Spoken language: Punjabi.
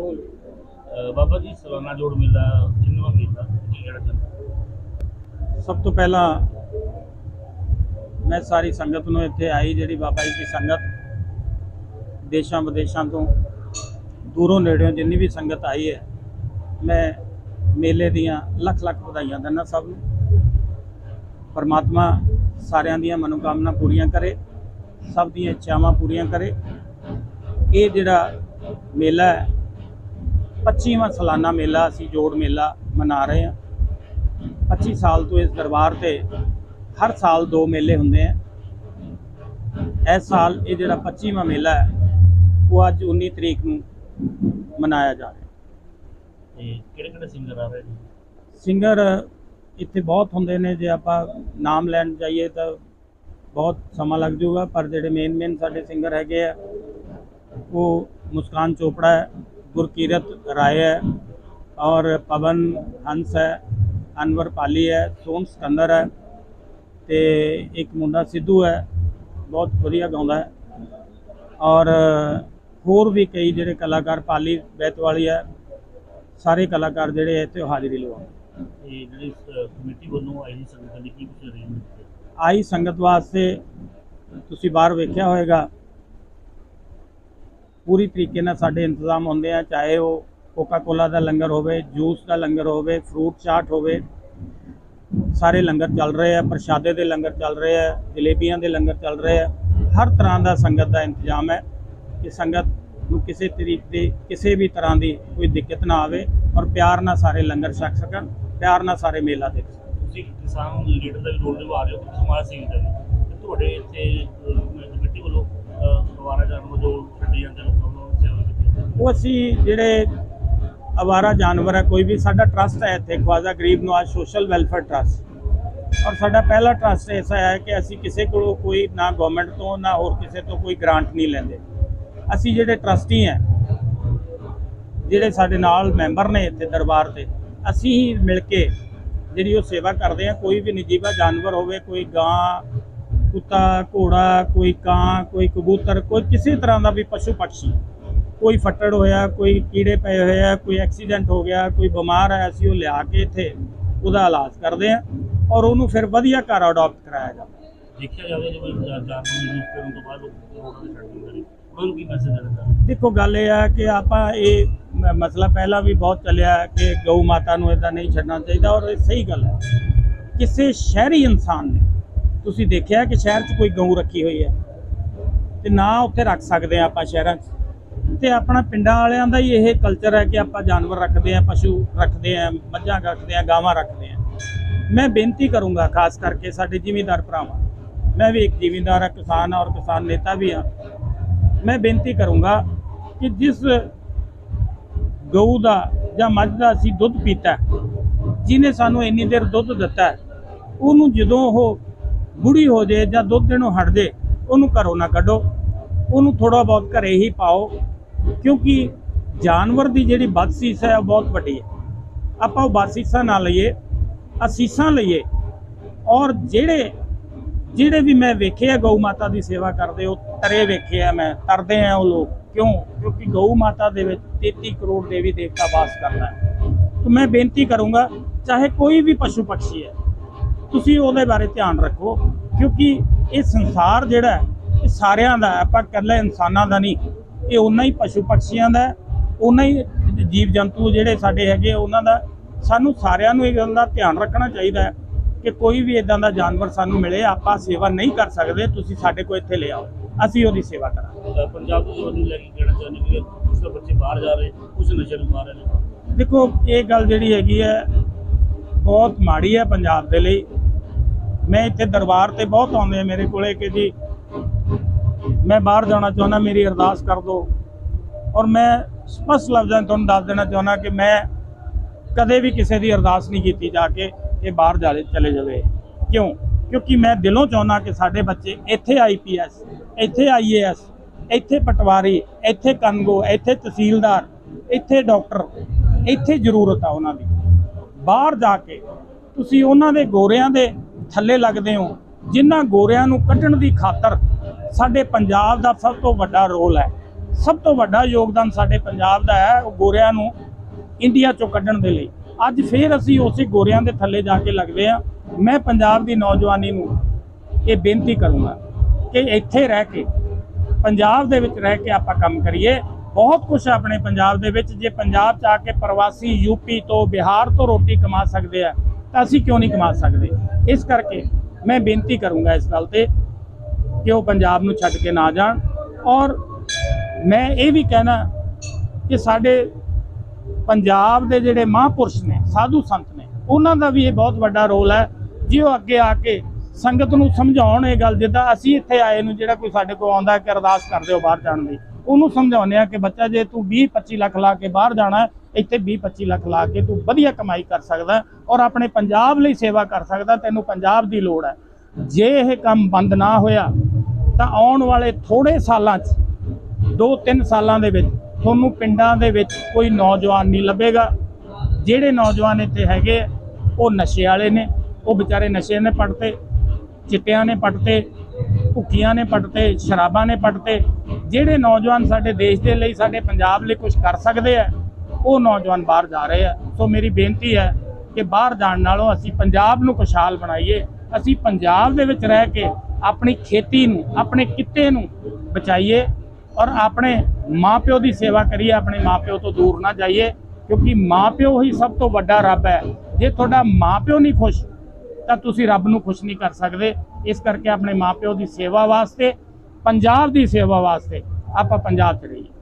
ਬਾਬਾ ਜੀ ਸਾਲਾਨਾ ਜੋੜ ਮੇਲਾ ਕਿੰਨਵਾਂ ਮੇਲਾ, ਕੀ ਕਹਿਣਾ ਚਾਹੁੰਦੇ ਸਭ ਤੋਂ ਪਹਿਲਾਂ ਮੈਂ ਸਾਰੀ ਸੰਗਤ ਨੂੰ ਇੱਥੇ ਆਈ, ਜਿਹੜੀ ਬਾਬਾ ਜੀ ਦੀ ਸੰਗਤ ਦੇਸ਼ਾਂ ਵਿਦੇਸ਼ਾਂ ਤੋਂ ਦੂਰੋਂ ਨੇੜਿਓਂ ਜਿੰਨੀ ਵੀ ਸੰਗਤ ਆਈ ਹੈ, ਮੈਂ ਮੇਲੇ ਦੀਆਂ ਲੱਖ ਲੱਖ ਵਧਾਈਆਂ ਦਿੰਦਾ ਸਭ ਨੂੰ। ਪਰਮਾਤਮਾ ਸਾਰਿਆਂ ਦੀਆਂ ਮਨੋਕਾਮਨਾ ਪੂਰੀਆਂ ਕਰੇ, ਸਭ ਦੀਆਂ ਇੱਛਾਵਾਂ ਪੂਰੀਆਂ ਕਰੇ। ਇਹ ਜਿਹੜਾ ਮੇਲਾ ਹੈ 25ਵਾਂ ਸਾਲਾਨਾ ਮੇਲਾ ਅਸੀਂ ਜੋੜ ਮੇਲਾ ਮਨਾ ਰਹੇ ਹਾਂ। 25 ਸਾਲ ਤੋਂ ਇਸ ਦਰਬਾਰ ਤੇ ਹਰ ਸਾਲ ਦੋ ਮੇਲੇ ਹੁੰਦੇ ਆ। ਇਸ ਸਾਲ ਇਹ ਜਿਹੜਾ 25ਵਾਂ ਮੇਲਾ ਹੈ ਉਹ ਅੱਜ 19 ਤਰੀਕ ਨੂੰ ਮਨਾਇਆ ਜਾ ਰਿਹਾ। ਤੇ ਕਿਹੜੇ ਕਿਹੜੇ ਸਿੰਗਰ ਆ ਰਹੇ ਜੀ ਸਿੰਗਰ ਇੱਥੇ ਬਹੁਤ ਹੁੰਦੇ ਨੇ ਜੇ ਆਪਾਂ ਨਾਮ ਲੈਣ ਜਾਈਏ ਤਾਂ ਬਹੁਤ ਸਮਾਂ ਲੱਗ ਜਾਊਗਾ ਪਰ ਜਿਹੜੇ ਮੇਨ ਮੇਨ ਸਾਡੇ ਸਿੰਗਰ ਹੈਗੇ ਆ ਉਹ ਮੁਸਕਾਨ ਚੋਪੜਾ ਹੈ। ਗੁਰਕੀਰਤ ਰਾਏ ਹੈ ਔਰ ਪਵਨ ਹੰਸ ਹੈ ਅਨਵਰ ਪਾਲੀ ਹੈ ਸੋਮ ਸਕੰਦਰ ਹੈ ਤੇ ਇੱਕ ਮੁੰਡਾ ਸਿੱਧੂ ਹੈ ਬਹੁਤ ਵਧੀਆ ਗਾਉਂਦਾ ਹੈ ਔਰ ਹੋਰ ਵੀ ਕਈ ਜਿਹੜੇ ਕਲਾਕਾਰ ਪਾਲੀ ਬੈਤਵਾਲੀ ਹੈ ਸਾਰੇ ਕਲਾਕਾਰ ਜਿਹੜੇ ਇੱਥੇ ਹਾਜ਼ਰੀ ਲਵਾਉਂਦੇ ਤੇ ਜਿਹੜੀ ਕਮੇਟੀ ਵੱਲੋਂ ਆਈ ਦੀ ਸੰਗਤ ਲਈ ਕੀ ਕੁਝ ਅਰੇਂਜਮੈਂਟ ਕੀਤਾ ਆਈ ਸੰਗਤ ਵਾਸਤੇ ਤੁਸੀਂ ਬਾਹਰ ਵੇਖਿਆ ਹੋਵੇਗਾ ਪੂਰੀ ਤਰੀਕੇ ਨਾਲ ਸਾਡੇ ਇੰਤਜ਼ਾਮ ਹੁੰਦੇ ਆ, ਚਾਹੇ ਉਹ ਕੋਕਾ ਕੋਲਾ ਦਾ ਲੰਗਰ ਹੋਵੇ ਜੂਸ ਦਾ ਲੰਗਰ ਹੋਵੇ ਫਰੂਟ ਚਾਟ ਹੋਵੇ। ਸਾਰੇ ਲੰਗਰ ਚੱਲ ਰਹੇ ਆ, ਪ੍ਰਸ਼ਾਦੇ ਦੇ ਲੰਗਰ ਚੱਲ ਰਹੇ ਆ, ਜਲੇਬੀਆਂ ਦੇ ਲੰਗਰ ਚੱਲ ਰਹੇ ਆ। ਹਰ ਤਰ੍ਹਾਂ ਦਾ ਸੰਗਤ ਦਾ ਇੰਤਜ਼ਾਮ ਹੈ ਕਿ ਸੰਗਤ ਨੂੰ ਕਿਸੇ ਤਰੀਕੇ ਦੀ ਕਿਸੇ ਵੀ ਤਰ੍ਹਾਂ ਦੀ ਕੋਈ ਦਿੱਕਤ ਨਾ ਆਵੇ ਔਰ ਪਿਆਰ ਨਾਲ ਸਾਰੇ ਲੰਗਰ ਛਕ ਸਕਣ, ਪਿਆਰ ਨਾਲ ਸਾਰੇ ਮੇਲਾ ਦੇਖ ਸਕਣ। ਤੁਸੀਂ ਕਿਸਾਨ ਲੀਡਰ ਦਾ ਵੀ ਰੋਲ ਨਿਭਾ ਰਹੇ ਹੋ ਸਮਾਜ ਸੇਵੀ ਦਾ। ਤੁਹਾਡੇ ਇੱਥੇ ਕਮੇਟੀ ਵੱਲੋਂ ਦੁਬਾਰਾ ਜਾਨਵਰ ਜੋ ਛੱਡੇ ਜਾਂਦੇ ਲੋਕਾਂ ਨੂੰ ਸੇਵਾ ਕੀਤੀ ਜਾਂਦੀ ਉਹ ਅਸੀਂ ਜਿਹੜੇ ਅਵਾਰਾ ਜਾਨਵਰ ਹੈ, ਕੋਈ ਵੀ ਸਾਡਾ ਟਰਸਟ ਹੈ ਇੱਥੇ, ਖਵਾਜਾ ਗਰੀਬ ਨਵਾਜ਼ ਸੋਸ਼ਲ ਵੈਲਫੇਅਰ ਟਰਸਟ ਔਰ ਸਾਡਾ ਪਹਿਲਾ ਟਰਸਟ ਐਸਾ ਹੈ ਕਿ ਅਸੀਂ ਕਿਸੇ ਕੋਲੋਂ ਕੋਈ ਨਾ ਗਵਰਨਮੈਂਟ ਤੋਂ, ਨਾ ਹੋਰ ਕਿਸੇ ਤੋਂ ਕੋਈ ਗ੍ਰਾਂਟ ਨਹੀਂ ਲੈਂਦੇ। ਅਸੀਂ ਜਿਹੜੇ ਟਰਸਟੀ ਹੈ, ਜਿਹੜੇ ਸਾਡੇ ਨਾਲ ਮੈਂਬਰ ਨੇ ਇੱਥੇ ਦਰਬਾਰ ਤੇ, ਅਸੀਂ ਹੀ ਮਿਲ ਕੇ ਜਿਹੜੀ ਉਹ ਸੇਵਾ ਕਰਦੇ ਆ ਕੋਈ ਵੀ ਨਿਜੀਵਾ ਜਾਨਵਰ ਹੋਵੇ, ਕੋਈ ਗਾਂ ਕੁੱਤਾ ਘੋੜਾ ਕੋਈ ਕਾਂ ਕੋਈ ਕਬੂਤਰ ਕੋਈ ਕਿਸੇ ਤਰ੍ਹਾਂ ਦਾ ਵੀ ਪਸ਼ੂ ਪੰਛੀ। ਕੋਈ ਫੱਟੜ ਹੋਇਆ ਕੋਈ ਕੀੜੇ ਪਏ ਹੋਏ ਆ ਕੋਈ ਐਕਸੀਡੈਂਟ ਹੋ ਗਿਆ ਕੋਈ ਬਿਮਾਰ ਹੈ ਅਸੀਂ ਉਹ ਲਿਆ ਕੇ ਇੱਥੇ ਉਹਦਾ ਇਲਾਜ ਕਰਦੇ ਆ ਔਰ ਉਹਨੂੰ ਫਿਰ ਵਧੀਆ ਘਰ ਅਡਾਪਟ ਕਰਾਇਆ ਜਾਂਦਾ। ਦੇਖਿਆ ਜਾਵੇ ਜਿਵੇਂ ਜਾ- ਜਾਨਵਰ ਨੂੰ ਯੂਜ਼ ਕਰਨ ਤੋਂ ਬਾਅਦ ਲੋਕ ਤੇ ਛੱਡ ਦਿੰਦੇ ਨੇ ਉਹਨਾਂ ਨੂੰ ਕੀ ਮੈਸੇਜ ਦੇਣਾ ਦੇਖੋ ਗੱਲ ਇਹ ਆ ਕਿ ਆਪਾਂ ਇਹ ਮਸਲਾ ਪਹਿਲਾਂ ਵੀ ਬਹੁਤ ਚੱਲਿਆ ਕਿ ਗਊ ਮਾਤਾ ਨੂੰ ਇਦਾਂ ਨਹੀਂ ਛੱਡਣਾ ਚਾਹੀਦਾ ਔਰ ਇਹ ਸਹੀ ਗੱਲ ਹੈ। ਕਿਸੇ ਸ਼ਹਿਰੀ ਇਨਸਾਨ ਨੇ ਤੁਸੀਂ ਦੇਖਿਆ ਕਿ ਸ਼ਹਿਰ 'ਚ ਕੋਈ ਗਊ ਰੱਖੀ ਹੋਈ ਹੈ? ਤੇ ਨਾ ਉੱਥੇ ਰੱਖ ਸਕਦੇ ਆ ਆਪਾਂ ਸ਼ਹਿਰਾਂ 'ਚ। ਤੇ ਆਪਣਾ ਪਿੰਡਾਂ ਵਾਲਿਆਂ ਦਾ ਹੀ ਇਹ ਕਲਚਰ ਹੈ ਕਿ ਆਪਾਂ ਜਾਨਵਰ ਰੱਖਦੇ ਆ ਪਸ਼ੂ ਰੱਖਦੇ ਆ ਮੱਝਾਂ ਰੱਖਦੇ ਆ ਗਾਵਾਂ ਰੱਖਦੇ ਆ ਮੈਂ ਬੇਨਤੀ ਕਰੂੰਗਾ ਖਾਸ ਕਰਕੇ ਸਾਡੇ ਜ਼ਿਮੀਂਦਾਰ ਭਰਾਵਾਂ। ਮੈਂ ਵੀ ਇੱਕ ਜ਼ਿਮੀਂਦਾਰ ਆ ਕਿਸਾਨ ਔਰ ਕਿਸਾਨ ਨੇਤਾ ਵੀ ਆ ਮੈਂ ਬੇਨਤੀ ਕਰੂੰਗਾ ਕਿ ਜਿਸ ਗਊ ਦਾ ਜਾਂ ਮੱਝ ਦਾ ਅਸੀਂ ਦੁੱਧ ਪੀਤਾ ਜਿਹਨੇ ਸਾਨੂੰ ਇੰਨੀ ਦੇਰ ਦੁੱਧ ਦਿੱਤਾ ਉਹਨੂੰ ਜਦੋਂ ਉਹ ਬੁੜੀ ਹੋ ਜਾਏ ਜਾਂ ਦੁੱਧ ਦੇਣੋਂ ਹਟ ਜੇ, ਉਹਨੂੰ ਘਰੋਂ ਨਾ ਕੱਢੋ। ਉਹਨੂੰ ਥੋੜਾ ਬਹੁਤ ਘਰੇ ਹੀ ਪਾਓ, ਕਿਉਂਕਿ ਜਾਨਵਰ ਦੀ ਜਿਹੜੀ ਬਦਸੀਸ ਹੈ ਉਹ ਬਹੁਤ ਵੱਡੀ ਹੈ। ਆਪਾਂ ਉਹ ਬਦਸੀਸਾਂ ਨਾ ਲਈਏ, ਅਸੀਸਾਂ ਲਈਏ, ਔਰ ਜਿਹੜੇ ਜਿਹੜੇ ਵੀ ਮੈਂ ਵੇਖੇ ਆ ਗਊ ਮਾਤਾ ਦੀ ਸੇਵਾ ਕਰਦੇ, ਉਹ ਤਰੇ ਵੇਖੇ ਆ ਮੈਂ, ਤਰਦੇ ਆ ਉਹ ਲੋਕ। ਕਿਉਂ? ਕਿਉਂਕਿ ਗਊ ਮਾਤਾ ਦੇ ਵਿੱਚ 33 ਕਰੋੜ ਦੇਵੀ ਦੇਵਤਾ ਵਾਸ ਕਰਦਾ ਹੈ। ਤਾਂ ਮੈਂ ਬੇਨਤੀ ਕਰੂੰਗਾ, ਚਾਹੇ ਕੋਈ ਵੀ ਪਸ਼ੂ ਪੰਛੀ ਹੈ ਤੁਸੀਂ ਉਹਦੇ ਬਾਰੇ ਧਿਆਨ ਰੱਖੋ ਕਿਉਂਕਿ ਇਹ ਸੰਸਾਰ ਜਿਹੜਾ ਹੈ, ਇਹ ਸਾਰਿਆਂ ਦਾ ਆਪਾਂ ਇਕੱਲੇ ਇਨਸਾਨਾਂ ਦਾ ਨਹੀਂ। ਇਹ ਉਨਾ ਹੀ ਪਸ਼ੂ ਪੰਛੀਆਂ ਦਾ ਉਨਾ ਹੀ ਜੀਵ ਜੰਤੂ ਜਿਹੜੇ ਸਾਡੇ ਹੈਗੇ ਉਹਨਾਂ ਦਾ। ਸਾਨੂੰ ਸਾਰਿਆਂ ਨੂੰ ਇਹ ਗੱਲ ਦਾ ਧਿਆਨ ਰੱਖਣਾ ਚਾਹੀਦਾ ਹੈ ਕਿ ਕੋਈ ਵੀ ਇਦਾਂ ਦਾ ਜਾਨਵਰ ਸਾਨੂੰ ਮਿਲੇ ਆਪਾਂ ਸੇਵਾ ਨਹੀਂ ਕਰ ਸਕਦੇ ਤੁਸੀਂ ਸਾਡੇ ਕੋਲ ਇੱਥੇ ਲੈ ਆਓ। ਅਸੀਂ ਉਹਦੀ ਸੇਵਾ ਕਰਾਂਗੇ। ਪੰਜਾਬ ਦੇ ਜਵਾਨ ਨੂੰ ਲੈ ਕੇ ਕਹਿਣਾ ਚਾਹੁੰਦੇ ਕਿ ਕੁਝ ਤਾਂ ਬੱਚੇ ਬਾਹਰ ਜਾ ਰਹੇ ਕੁਝ ਨਸ਼ੇ ਨੂੰ ਮਾਰ ਰਹੇ ਨੇ। ਦੇਖੋ ਇਹ ਗੱਲ ਜਿਹੜੀ ਹੈਗੀ ਹੈ ਬਹੁਤ ਮਾੜੀ ਹੈ ਪੰਜਾਬ ਦੇ ਲਈ। ਮੈਂ ਇੱਥੇ ਦਰਬਾਰ ਤੇ ਬਹੁਤ ਆਉਂਦੇ ਆ ਮੇਰੇ ਕੋਲੇ ਕਿ ਜੀ, ਮੈਂ ਬਾਹਰ ਜਾਣਾ ਚਾਹੁੰਦਾ, ਮੇਰੀ ਅਰਦਾਸ ਕਰ ਦਿਓ। ਔਰ ਮੈਂ ਸਪਸ਼ਟ ਲਫ਼ਜ਼ਾਂ ਤੁਹਾਨੂੰ ਦੱਸ ਦੇਣਾ ਚਾਹੁੰਦਾ ਕਿ ਮੈਂ ਕਦੇ ਵੀ ਕਿਸੇ ਦੀ ਅਰਦਾਸ ਨਹੀਂ ਕੀਤੀ ਜਾ ਕੇ ਇਹ ਬਾਹਰ ਜਾਲੇ ਚਲੇ ਜਾਵੇ। ਕਿਉਂ? ਕਿਉਂਕਿ ਮੈਂ ਦਿਲੋਂ ਚਾਹੁੰਦਾ ਕਿ ਸਾਡੇ ਬੱਚੇ ਇੱਥੇ ਆਈਪੀਐਸ ਇੱਥੇ ਆਈਏਐਸ ਇੱਥੇ ਪਟਵਾਰੀ, ਇੱਥੇ ਕਨਗੋ ਇੱਥੇ ਤਹਿਸੀਲਦਾਰ, ਇੱਥੇ ਡਾਕਟਰ, ਇੱਥੇ ਜ਼ਰੂਰਤ ਆ ਉਹਨਾਂ ਦੀ। ਬਾਹਰ ਜਾ ਕੇ ਤੁਸੀਂ ਉਹਨਾਂ ਦੇ ਗੋਰਿਆਂ ਦੇ ਥੱਲੇ ਲੱਗਦੇ ਹੋ, ਜਿਨ੍ਹਾਂ ਗੋਰਿਆਂ ਨੂੰ ਕੱਢਣ ਦੀ ਖਾਤਰ ਸਾਡੇ ਪੰਜਾਬ ਦਾ ਸਭ ਤੋਂ ਵੱਡਾ ਰੋਲ ਹੈ। ਸਭ ਤੋਂ ਵੱਡਾ ਯੋਗਦਾਨ ਸਾਡੇ ਪੰਜਾਬ ਦਾ ਹੈ, ਉਹ ਗੋਰਿਆਂ ਨੂੰ ਇੰਡੀਆ ਚੋਂ ਕੱਢਣ ਦੇ ਲਈ। ਅੱਜ ਫੇਰ ਅਸੀਂ ਉਸੇ ਗੋਰਿਆਂ ਦੇ ਥੱਲੇ ਜਾ ਕੇ ਲੱਗਦੇ ਆ ਮੈਂ ਪੰਜਾਬ ਦੀ ਨੌਜਵਾਨੀ ਨੂੰ ਇਹ ਬੇਨਤੀ ਕਰੂੰਗਾ ਕਿ ਇੱਥੇ ਰਹਿ ਕੇ, ਪੰਜਾਬ ਦੇ ਵਿੱਚ ਰਹਿ ਕੇ ਆਪਾਂ ਕੰਮ ਕਰੀਏ। ਬਹੁਤ ਕੁਝ ਆਪਣੇ ਪੰਜਾਬ ਦੇ ਵਿੱਚ। ਜੇ ਪੰਜਾਬ ਚ ਆ ਕੇ ਪ੍ਰਵਾਸੀ ਯੂਪੀ ਤੋਂ ਬਿਹਾਰ ਤੋਂ ਰੋਟੀ ਕਮਾ ਸਕਦੇ ਆ ਤਾਂ ਅਸੀਂ ਕਿਉਂ ਨਹੀਂ ਕਮਾ ਸਕਦੇ? ਇਸ ਕਰਕੇ ਮੈਂ ਬੇਨਤੀ ਕਰੂੰਗਾ ਇਸ ਗੱਲ ਤੇ ਕਿ ਉਹ ਪੰਜਾਬ ਨੂੰ ਛੱਡ ਕੇ ਨਾ ਜਾਣ। ਔਰ ਮੈਂ ਇਹ ਵੀ ਕਹਿਣਾ ਕਿ ਸਾਡੇ ਪੰਜਾਬ ਦੇ ਜਿਹੜੇ ਮਹਾਂਪੁਰਸ਼ ਨੇ, ਸਾਧੂ ਸੰਤ ਨੇ, ਉਹਨਾਂ ਦਾ ਵੀ ਇਹ ਬਹੁਤ ਵੱਡਾ ਰੋਲ ਹੈ ਜੇ ਉਹ ਅੱਗੇ ਆ ਕੇ ਸੰਗਤ ਨੂੰ ਸਮਝਾਉਣ ਇਹ ਗੱਲ, ਜਿੱਦਾਂ ਅਸੀਂ ਇੱਥੇ ਆਏ ਨੂੰ, ਜਿਹੜਾ ਕੋਈ ਸਾਡੇ ਕੋਲ ਆਉਂਦਾ ਕਿ ਅਰਦਾਸ ਕਰਦੇ ਹੋ ਬਾਹਰ ਜਾਣ ਦੀ, ਉਹਨੂੰ ਸਮਝਾਉਂਦੇ ਆ ਕਿ ਬੱਚਾ ਜੇ ਤੂੰ 20 25 ਲੱਖ ਲਾ ਕੇ ਬਾਹਰ ਜਾਣਾ ਇੱਥੇ 20 25 ਲੱਖ ਲਾ ਕੇ ਤੂੰ ਵਧੀਆ ਕਮਾਈ ਕਰ ਸਕਦਾ ਔਰ ਆਪਣੇ ਪੰਜਾਬ ਲਈ ਸੇਵਾ ਕਰ ਸਕਦਾ ਤੈਨੂੰ ਪੰਜਾਬ ਦੀ ਲੋੜ ਹੈ। ਜੇ ਇਹ ਕੰਮ ਬੰਦ ਨਾ ਹੋਇਆ ਤਾਂ ਆਉਣ ਵਾਲੇ ਥੋੜੇ ਸਾਲਾਂ 'ਚ ਦੋ ਤਿੰਨ ਸਾਲਾਂ ਦੇ ਵਿੱਚ ਤੁਹਾਨੂੰ ਪਿੰਡਾਂ ਦੇ ਵਿੱਚ ਕੋਈ ਨੌਜਵਾਨ ਨਹੀਂ ਲੱਭੇਗਾ। ਜਿਹੜੇ ਨੌਜਵਾਨ ਇੱਥੇ ਹੈਗੇ ਆ, ਉਹ ਨਸ਼ੇ ਵਾਲੇ ਨੇ ਉਹ ਵਿਚਾਰੇ ਨਸ਼ੇ ਨੇ ਪੜਤੇ ਚਿੱਟਿਆਂ ਨੇ ਪੜਤੇ ਭੁੱਕੀਆਂ ਨੇ ਪੜਤੇ ਸ਼ਰਾਬਾਂ ਨੇ ਪੜਤੇ ਜਿਹੜੇ ਨੌਜਵਾਨ ਸਾਡੇ ਦੇਸ਼ ਦੇ ਲਈ ਸਾਡੇ ਪੰਜਾਬ ਲਈ ਕੁਝ ਕਰ ਸਕਦੇ ਆ ਉਹ ਨੌਜਵਾਨ ਬਾਹਰ ਜਾ ਰਹੇ ਆ। ਸੋ ਮੇਰੀ ਬੇਨਤੀ ਹੈ ਕਿ ਬਾਹਰ ਜਾਣ ਨਾਲੋਂ ਅਸੀਂ ਪੰਜਾਬ ਨੂੰ ਖੁਸ਼ਹਾਲ ਬਣਾਈਏ। ਅਸੀਂ ਪੰਜਾਬ ਦੇ ਵਿੱਚ ਰਹਿ ਕੇ ਆਪਣੀ ਖੇਤੀ ਨੂੰ, ਆਪਣੇ ਕਿੱਤੇ ਨੂੰ ਬਚਾਈਏ ਔਰ ਆਪਣੇ ਮਾਪਿਓ ਦੀ ਸੇਵਾ ਕਰੀਏ, ਆਪਣੇ ਮਾਪਿਓ ਤੋਂ ਦੂਰ ਨਾ ਜਾਈਏ। ਕਿਉਂਕਿ ਮਾਪਿਓ ਹੀ ਸਭ ਤੋਂ ਵੱਡਾ ਰੱਬ ਹੈ। ਜੇ ਤੁਹਾਡਾ ਮਾਪਿਓ ਨਹੀਂ ਖੁਸ਼, ਤਾਂ ਤੁਸੀਂ ਰੱਬ ਨੂੰ ਖੁਸ਼ ਨਹੀਂ ਕਰ ਸਕਦੇ। ਇਸ ਕਰਕੇ ਆਪਣੇ ਮਾਪਿਓ ਦੀ ਸੇਵਾ ਵਾਸਤੇ, ਪੰਜਾਬ ਦੀ ਸੇਵਾ ਵਾਸਤੇ ਆਪਾਂ ਪੰਜਾਬ 'ਚ ਰਹੀਏ।